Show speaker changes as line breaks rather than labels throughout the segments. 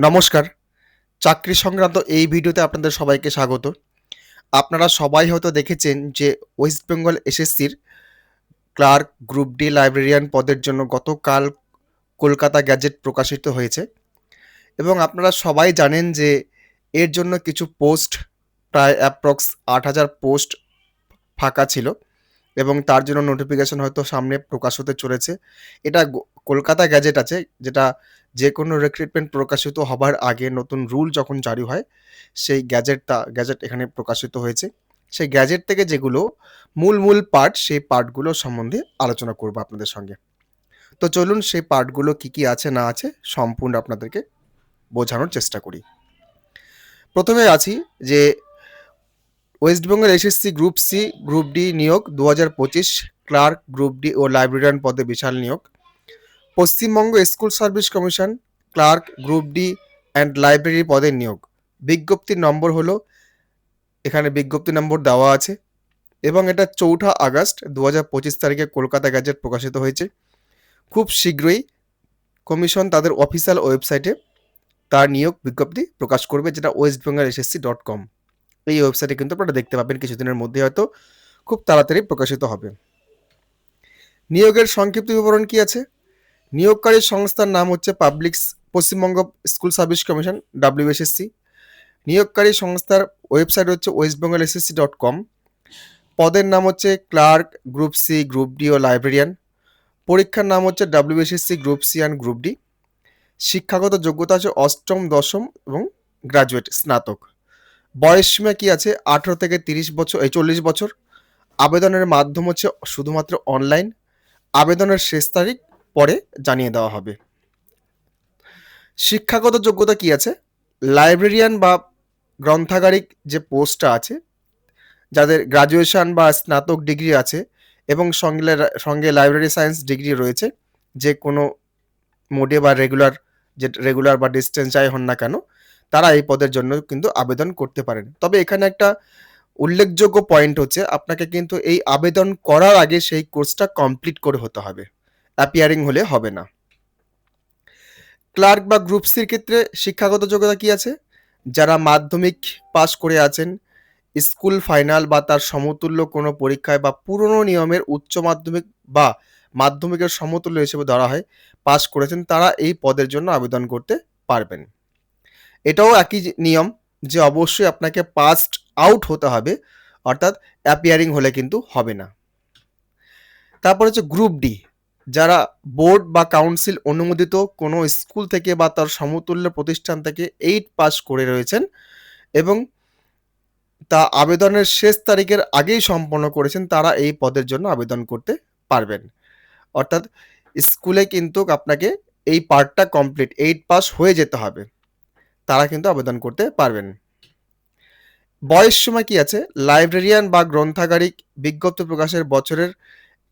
নমস্কার। চাকরি সংক্রান্ত এই ভিডিওতে আপনাদের সবাইকে স্বাগত। আপনারা সবাই হয়তো দেখেছেন যে ওয়েস্ট বেঙ্গল এসএসসির ক্লার্ক গ্রুপ ডি লাইব্রেরিয়ান পদের জন্য গতকাল কলকাতা গ্যাজেট প্রকাশিত হয়েছে। এবং আপনারা সবাই জানেন যে এর জন্য কিছু পোস্ট প্রায় অ্যাপ্রক্স আট হাজার পোস্ট ফাঁকা ছিল। এবং তার জন্য নোটিফিকেশন হয়তো সামনে প্রকাশ হতে চলেছে। এটা কলকাতা গ্যাজেট আছে, যেটা যে কোনো রিক্রুটমেন্ট প্রকাশিত হবার আগে নতুন রুল যখন জারি হয়, সেই গ্যাজেটটা গ্যাজেট এখানে প্রকাশিত হয়েছে। সেই গ্যাজেট থেকে যেগুলো মূল মূল পার্ট সেই পার্টগুলো সম্বন্ধে আলোচনা করব আপনাদের সঙ্গে। তো চলুন সেই পার্টগুলো কি কি আছে, না আছে, সম্পূর্ণ আপনাদেরকে বোঝানোর চেষ্টা করি। প্রথমে আছি যে West Bengal SSC group C, group D নিয়োগ দু হাজার পঁচিশ, ক্লার্ক, গ্রুপ ডি ও লাইব্রেরিয়ান পদে বিশাল নিয়োগ। Paschimbanga school service commission, clerk, group D and library পদের নিয়োগ। বিজ্ঞপ্তির নম্বর হলো, এখানে বিজ্ঞপ্তি নম্বর দেওয়া আছে, এবং এটা চৌঠা আগস্ট দু হাজার পঁচিশ তারিখে কলকাতা গ্যাজেট প্রকাশিত হয়েছে। খুব শীঘ্রই কমিশন তাদের অফিসিয়াল ওয়েবসাইটে তার নিয়োগ বিজ্ঞপ্তি প্রকাশ করবে, যেটা West Bengal SSC dot com. এই ওয়েবসাইটে কিন্তু আপনারা দেখতে পাবেন কিছুদিনের মধ্যে হয়তো খুব তাড়াতাড়ি প্রকাশিত হবে। নিয়োগের সংক্ষিপ্ত বিবরণ কি আছে? নিয়োগকারী সংস্থার নাম হচ্ছে public Paschimbanga school service commission WSSC নিয়োগকারী সংস্থার ওয়েবসাইট হচ্ছে West Bengal SSC dot com পদের নাম হচ্ছে clerk group C group D ও লাইব্রেরিয়ান পরীক্ষার নাম হচ্ছে WSSC group C and group D শিক্ষাগত যোগ্যতা আছে অষ্টম, দশম এবং গ্রাজুয়েট স্নাতক। বয়স সীমা কি আছে? আঠেরো থেকে তিরিশ বছর, এই চল্লিশ বছর। আবেদনের মাধ্যম হচ্ছে শুধুমাত্র অনলাইন আবেদনের শেষ তারিখ পরে জানিয়ে দেওয়া হবে। শিক্ষাগত যোগ্যতা কি আছে? লাইব্রেরিয়ান বা গ্রন্থাগারিক যে পোস্টটা আছে, যাদের গ্রাজুয়েশন বা স্নাতক ডিগ্রি আছে, এবং সঙ্গে সঙ্গে লাইব্রেরি সায়েন্স ডিগ্রি রয়েছে, যে কোনো মোডে বা রেগুলার যে রেগুলার বা ডিস্টেন্স যাই হন না কেন তারা এই পদের জন্য কিন্তু আবেদন করতে পারেন। তবে এখানে একটা উল্লেখযোগ্য পয়েন্ট হচ্ছে, আপনাকে কিন্তু এই আবেদন করার আগে সেই কোর্সটা কমপ্লিট করে হতে হবে। অ্যাপিয়ারিং হলে হবে না। ক্লার্ক বা গ্রুপ সির ক্ষেত্রে শিক্ষাগত যোগ্যতা কি আছে? যারা মাধ্যমিক পাশ করে আছেন স্কুল ফাইনাল বা তার সমতুল্য কোনো পরীক্ষায় বা পুরনো নিয়মের উচ্চ মাধ্যমিক বা মাধ্যমিকের সমতুল্য হিসেবে ধরা হয়, পাশ করেছেন, তারা এই পদের জন্য আবেদন করতে পারবেন। এটাও একই নিয়ম যে অবশ্যই আপনাকে পাস্ট আউট হতে হবে, অর্থাৎ অ্যাপিয়ারিং হলে কিন্তু হবে না। তারপর হচ্ছে গ্রুপ ডি যারা বোর্ড বা কাউন্সিল অনুমোদিত কোনো স্কুল থেকে বা তার সমতুল্য প্রতিষ্ঠান থেকে এইট পাস করে রয়েছেন এবং তা আবেদনের শেষ তারিখের আগেই সম্পন্ন করেছেন, তারা এই পদের জন্য আবেদন করতে পারবেন। অর্থাৎ স্কুলে কিন্তু আপনাকে এই পার্টটা কমপ্লিট এইট পাস হয়ে যেতে হবে। তারা কিন্তু আবেদন করতে পারবেন। বয়স সময় কি আছে? লাইব্রেরিয়ান বা গ্রন্থাগারিক বিজ্ঞপ্তি প্রকাশের বছরের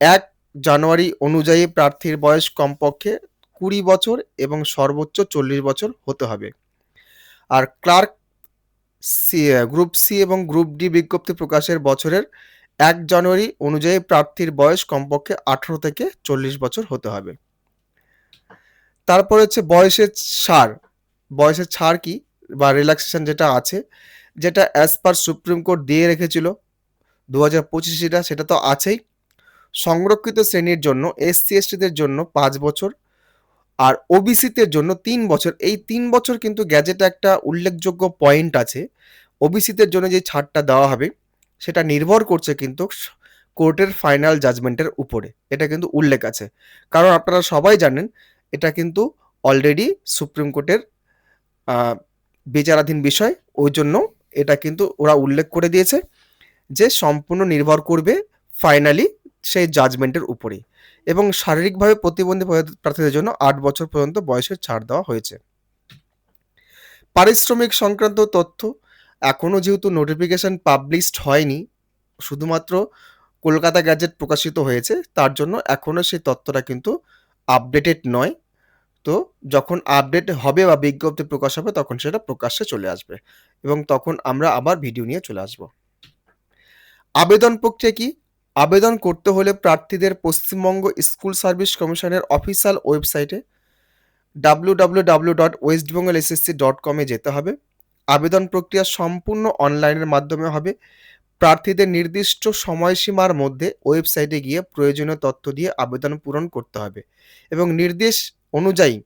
এক জানুয়ারি অনুযায়ী প্রার্থীর বয়স কমপক্ষে কুড়ি বছর এবং সর্বোচ্চ চল্লিশ বছর হতে হবে। আর ক্লার্ক সি গ্রুপ সি এবং গ্রুপ ডি বিজ্ঞপ্তি প্রকাশের বছরের এক জানুয়ারি অনুযায়ী প্রার্থীর বয়স কমপক্ষে আঠারো থেকে চল্লিশ বছর হতে হবে। তারপর হচ্ছে বয়সের ছাড় বয়সের ছাড় কি বা রিল্যাক্সেশন যেটা আছে, যেটা অ্যাজ পার সুপ্রিম কোর্ট দিয়ে রেখেছিল দু হাজার পঁচিশ যেটা সেটা তো আছেই। সংরক্ষিত শ্রেণির জন্য এসসি এসটিদের জন্য পাঁচ বছর আর ওবিসিদের জন্য তিন বছর। এই তিন বছর কিন্তু গ্যাজেটে একটা উল্লেখযোগ্য পয়েন্ট আছে। ওবিসিদের জন্য যে ছাড়টা দেওয়া হবে, সেটা নির্ভর করছে কিন্তু কোর্টের ফাইনাল জাজমেন্টের উপরে। এটা কিন্তু উল্লেখ আছে। কারণ আপনারা সবাই জানেন, এটা কিন্তু অলরেডি সুপ্রিম কোর্টের বিচারাধীন বিষয়, ওই জন্য এটা কিন্তু ওরা উল্লেখ করে দিয়েছে যে সম্পূর্ণ নির্ভর করবে ফাইনালি সেই জাজমেন্টের উপরেই। এবং শারীরিকভাবে প্রতিবন্ধী প্রার্থীদের জন্য আট বছর পর্যন্ত বয়সের ছাড় দেওয়া হয়েছে। পারিশ্রমিক সংক্রান্ত তথ্য এখনও যেহেতু নোটিফিকেশন পাবলিশড হয়নি, শুধুমাত্র কলকাতা গ্যাজেট প্রকাশিত হয়েছে, তার জন্য এখনও সেই তথ্যটা কিন্তু আপডেটেড নয়। তো যখন আপডেট হবে বা বিজ্ঞপ্তি প্রকাশ হবে, তখন সেটা প্রকাশ্যে চলে আসবে এবং তখন আমরা আবার ভিডিও নিয়ে চলে আসব। আবেদন প্রক্রিয়া কি? আবেদন করতে হলে প্রার্থীদের পশ্চিমবঙ্গ স্কুল সার্ভিস কমিশনের অফিসিয়াল ওয়েবসাইটে W W W dot West Bengal SSC dot কমে যেতে হবে। আবেদন প্রক্রিয়া সম্পূর্ণ অনলাইনের মাধ্যমে হবে। প্রার্থীদের নির্দিষ্ট সময়সীমার মধ্যে ওয়েবসাইটে গিয়ে প্রয়োজনীয় তথ্য দিয়ে আবেদন পূরণ করতে হবে এবং নির্দেশ অনুযায়ী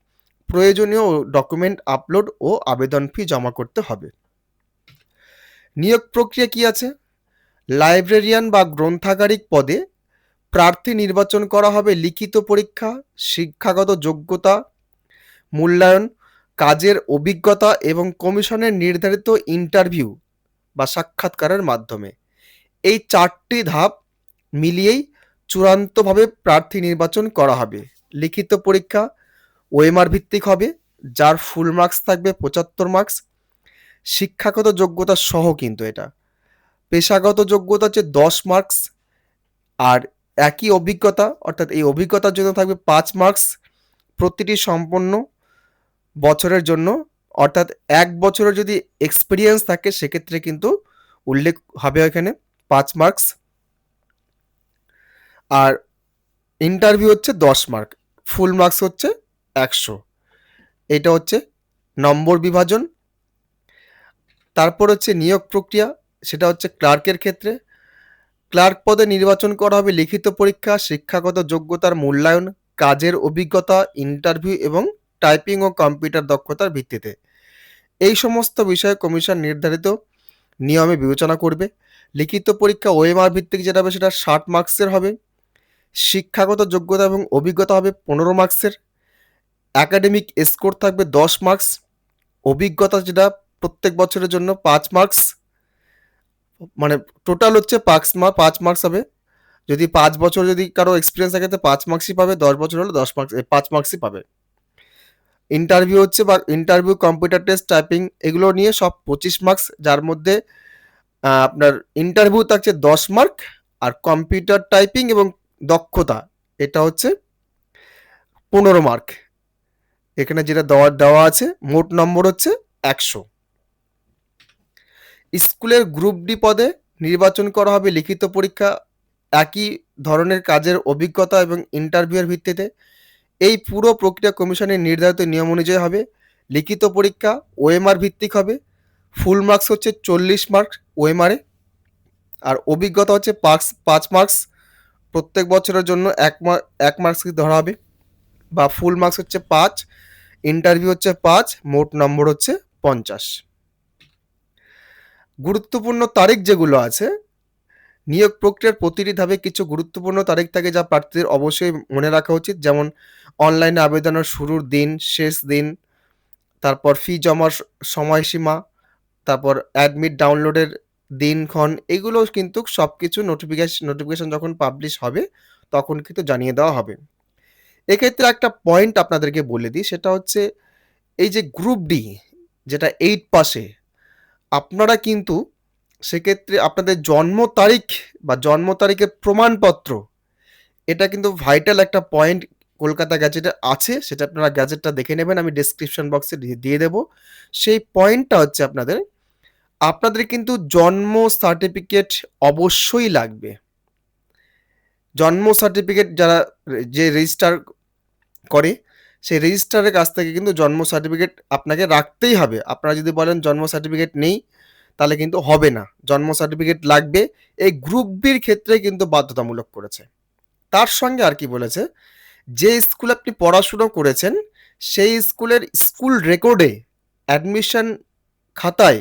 প্রয়োজনীয় ডকুমেন্ট আপলোড ও আবেদন ফি জমা করতে হবে। নিয়োগ প্রক্রিয়া কি আছে? লাইব্রেরিয়ান বা গ্রন্থাগারিক পদে প্রার্থী নির্বাচন করা হবে লিখিত পরীক্ষা, শিক্ষাগত যোগ্যতা, মূল্যায়ন, কাজের অভিজ্ঞতা এবং কমিশনের নির্ধারিত ইন্টারভিউ বা সাক্ষাৎকারের মাধ্যমে। এই চারটি ধাপ মিলিয়েই চূড়ান্তভাবে প্রার্থী নির্বাচন করা হবে। লিখিত পরীক্ষা ওএমআর ভিত্তিক হবে, যার ফুল মার্কস থাকবে পঁচাত্তর মার্কস শিক্ষাগত যোগ্যতা সহ কিন্তু এটা। পেশাগত যোগ্যতা হচ্ছে দশ মার্কস আর একই অভিজ্ঞতা, অর্থাৎ এই অভিজ্ঞতার জন্য থাকবে পাঁচ মার্কস প্রতিটি সম্পন্ন বছরের জন্য। অর্থাৎ এক বছরের যদি এক্সপিরিয়েন্স থাকে, সেক্ষেত্রে কিন্তু উল্লেখ হবে এখানে পাঁচ মার্কস আর ইন্টারভিউ হচ্ছে দশ মার্ক ফুল মার্কস হচ্ছে একশো। এটা হচ্ছে নম্বর বিভাজন। তারপর হচ্ছে নিয়োগ প্রক্রিয়া, সেটা হচ্ছে ক্লার্কের ক্ষেত্রে। ক্লার্ক পদে নির্বাচন করা হবে লিখিত পরীক্ষা, শিক্ষাগত যোগ্যতার মূল্যায়ন, কাজের অভিজ্ঞতা, ইন্টারভিউ এবং টাইপিং ও কম্পিউটার দক্ষতার ভিত্তিতে। এই সমস্ত বিষয়ে কমিশন নির্ধারিত নিয়মে বিবেচনা করবে। লিখিত পরীক্ষা ওএমআর ভিত্তিক যেটা হবে সেটা ষাট মার্কসের হবে। শিক্ষাগত যোগ্যতা এবং অভিজ্ঞতা হবে পনেরো মার্কসের একাডেমিক স্কোর থাকবে দশ মার্কস অভিজ্ঞতা যেটা প্রত্যেক বছরের জন্য পাঁচ মার্কস মানে টোটাল হচ্ছে পাঁচ মার্ক পাঁচ মার্কস হবে। যদি পাঁচ বছর যদি কারও এক্সপিরিয়েন্স থাকে, তো পাঁচ মার্কসই পাবে, দশ বছর হলে দশ মার্কস পাঁচ মার্কসই পাবে। ইন্টারভিউ হচ্ছে বা ইন্টারভিউ কম্পিউটার টেস্ট টাইপিং এগুলো নিয়ে সব পঁচিশ মার্কস যার মধ্যে আপনার ইন্টারভিউ থাকছে দশ মার্ক আর কম্পিউটার টাইপিং এবং দক্ষতা, এটা হচ্ছে পনেরো মার্ক এখানে যেটা দেওয়া দেওয়া আছে, মোট নম্বর হচ্ছে একশো। স্কুলের গ্রুপ ডি পদে নির্বাচন করা হবে লিখিত পরীক্ষা, একই ধরনের কাজের অভিজ্ঞতা এবং ইন্টারভিউয়ের ভিত্তিতে। এই পুরো প্রক্রিয়া কমিশনের নির্ধারিত নিয়ম অনুযায়ী হবে। লিখিত পরীক্ষা ওএমআর ভিত্তিক হবে। ফুল মার্কস হচ্ছে চল্লিশ মার্কস ওএমআরে। আর অভিজ্ঞতা হচ্ছে পাঁচ পাঁচ মার্কস। প্রত্যেক বছরের জন্য এক এক মার্কস ধরা হবে। বা ফুল মার্কস হচ্ছে পাঁচ। ইন্টারভিউ হচ্ছে পাঁচ, মোট নম্বর হচ্ছে পঞ্চাশ। গুরুত্বপূর্ণ তারিখ যেগুলো আছে, নিয়োগ প্রক্রিয়ার প্রতিটি ধাপে কিছু গুরুত্বপূর্ণ তারিখ থাকে যা প্রার্থীদের অবশ্যই মনে রাখা উচিত। যেমন অনলাইনে আবেদনের শুরুর দিন, শেষ দিন, তারপর ফি জমার সময়সীমা, তারপর অ্যাডমিট ডাউনলোডের দিনক্ষণ, এগুলো কিন্তু সব কিছু নোটিফিকেশন নোটিফিকেশন যখন পাবলিশ হবে, তখন কিন্তু জানিয়ে দেওয়া হবে। এক্ষেত্রে একটা পয়েন্ট আপনাদেরকে বলে দিই, সেটা হচ্ছে এই যে গ্রুপ ডি যেটা এইট পাশে, আপনারা কিন্তু সেক্ষেত্রে আপনাদের জন্ম তারিখ বা জন্ম তারিখের প্রমাণপত্র, এটা কিন্তু ভাইটাল একটা পয়েন্ট কলকাতা গ্যাজেটে আছে, সেটা আপনারা গ্যাজেটটা দেখে নেবেন, আমি ডিসক্রিপশন বক্সে দিয়ে দেব। সেই পয়েন্টটা হচ্ছে আপনাদের আপনাদের কিন্তু জন্ম সার্টিফিকেট অবশ্যই লাগবে। জন্ম সার্টিফিকেট যারা যে রেজিস্টার করে, সেই রেজিস্টারের কাছ থেকে কিন্তু জন্ম সার্টিফিকেট আপনাকে রাখতেই হবে। আপনারা যদি বলেন জন্ম সার্টিফিকেট নেই, তাহলে কিন্তু হবে না। জন্ম সার্টিফিকেট লাগবে, এই গ্রুপ বির ক্ষেত্রে কিন্তু বাধ্যতামূলক করেছে। তার সঙ্গে আর কি বলেছে, যে স্কুলে আপনি পড়াশুনো করেছেন, সেই স্কুলের স্কুল রেকর্ডে অ্যাডমিশন খাতায়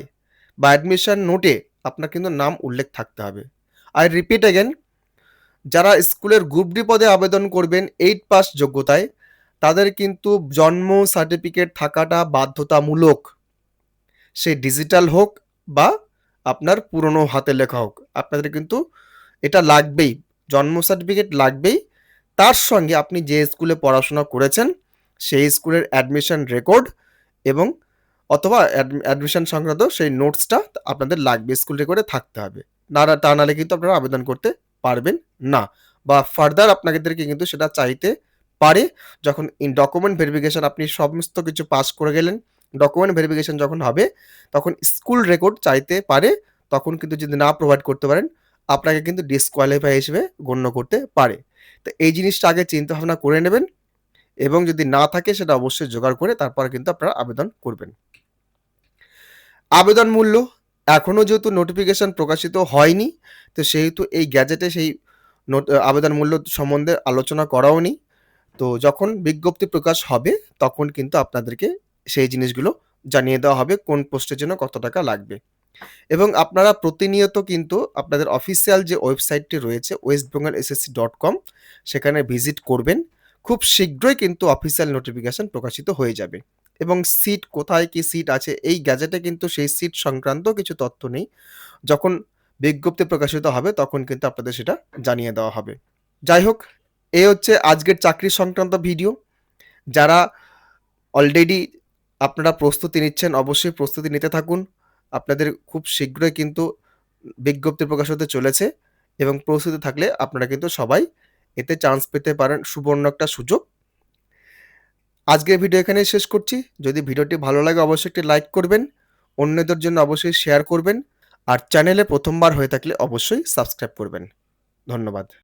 বা অ্যাডমিশন নোটে আপনার কিন্তু নাম উল্লেখ থাকতে হবে। আই রিপিট অ্যাগেন যারা স্কুলের গ্রুপ ডি পদে আবেদন করবেন এইট পাস যোগ্যতায় তাদের কিন্তু জন্ম সার্টিফিকেট থাকাটা বাধ্যতামূলক। সে ডিজিটাল হোক বা আপনার পুরনো হাতে লেখা হোক, আপনাদের কিন্তু এটা লাগবেই, জন্ম সার্টিফিকেট লাগবেই। তার সঙ্গে আপনি যে স্কুলে পড়াশোনা করেছেন, সেই স্কুলের অ্যাডমিশন রেকর্ড এবং অথবা অ্যাডমিশন সংক্রান্ত সেই নোটসটা আপনাদের লাগবে স্কুল রেকর্ডে থাকতে হবে। না তা নাহলে কিন্তু আপনারা আবেদন করতে পারবেন না। বা ফার্দার আপনাদেরকে কিন্তু সেটা চাইতে পারে, যখন ইন ডকুমেন্ট ভেরিফিকেশন আপনি সমস্ত কিছু পাস করে গেলেন ডকুমেন্ট ভেরিফিকেশন যখন হবে, তখন স্কুল রেকর্ড চাইতে পারে, তখন কিন্তু যদি না প্রোভাইড করতে পারেন, আপনাকে কিন্তু ডিসকোয়ালিফাই হিসেবে গণ্য করতে পারে। তো এই জিনিসটা আগে চিন্তা ভাবনা করে নেবেন এবং যদি না থাকে, সেটা অবশ্যই জোগাড় করে তারপর কিন্তু আপনারা আবেদন করবেন। আবেদন মূল্য এখনও যেহেতু নোটিফিকেশন প্রকাশিত হয়নি, তো সেহেতু এই গ্যাজেটে সেই আবেদন মূল্য সম্বন্ধে আলোচনা করাও নেই। তো যখন বিজ্ঞপ্তি প্রকাশ হবে, তখন কিন্তু আপনাদেরকে সেই জিনিসগুলো জানিয়ে দেওয়া হবে, কোন পোস্টের জন্য কত টাকা লাগবে। এবং আপনারা প্রতিনিয়ত কিন্তু আপনাদের অফিসিয়াল যে ওয়েবসাইটটি রয়েছে West Bengal SSC dot com সেখানে ভিজিট করবেন। খুব শীঘ্রই কিন্তু অফিসিয়াল নোটিফিকেশন প্রকাশিত হয়ে যাবে। এবং সিট কোথায়, কি সিট আছে, এই গ্যাজেটে কিন্তু সেই সিট সংক্রান্ত কিছু তথ্য নেই। যখন বিজ্ঞপ্তি প্রকাশিত হবে, তখন কিন্তু আপনাদের সেটা জানিয়ে দেওয়া হবে। যাই হোক এই হচ্ছে আজকের চাকরি সংক্রান্ত ভিডিও। যারা অলরেডি আপনারা প্রস্তুতি নিচ্ছেন, অবশ্যই প্রস্তুতি নিতে থাকুন। আপনাদের খুব শীঘ্রই কিন্তু বিজ্ঞপ্তি প্রকাশ হতে চলেছে এবং প্রস্তুতি থাকলে আপনারা কিন্তু সবাই এতে চান্স পেতে পারেন সুবর্ণ একটা সুযোগ। আজকের ভিডিও এখানেই শেষ করছি। যদি ভিডিওটি ভালো লাগে অবশ্যই একটি লাইক করবেন, অন্যদের জন্য অবশ্যই শেয়ার করবেন, আর চ্যানেলে প্রথমবার হয়ে থাকলে অবশ্যই সাবস্ক্রাইব করবেন। ধন্যবাদ।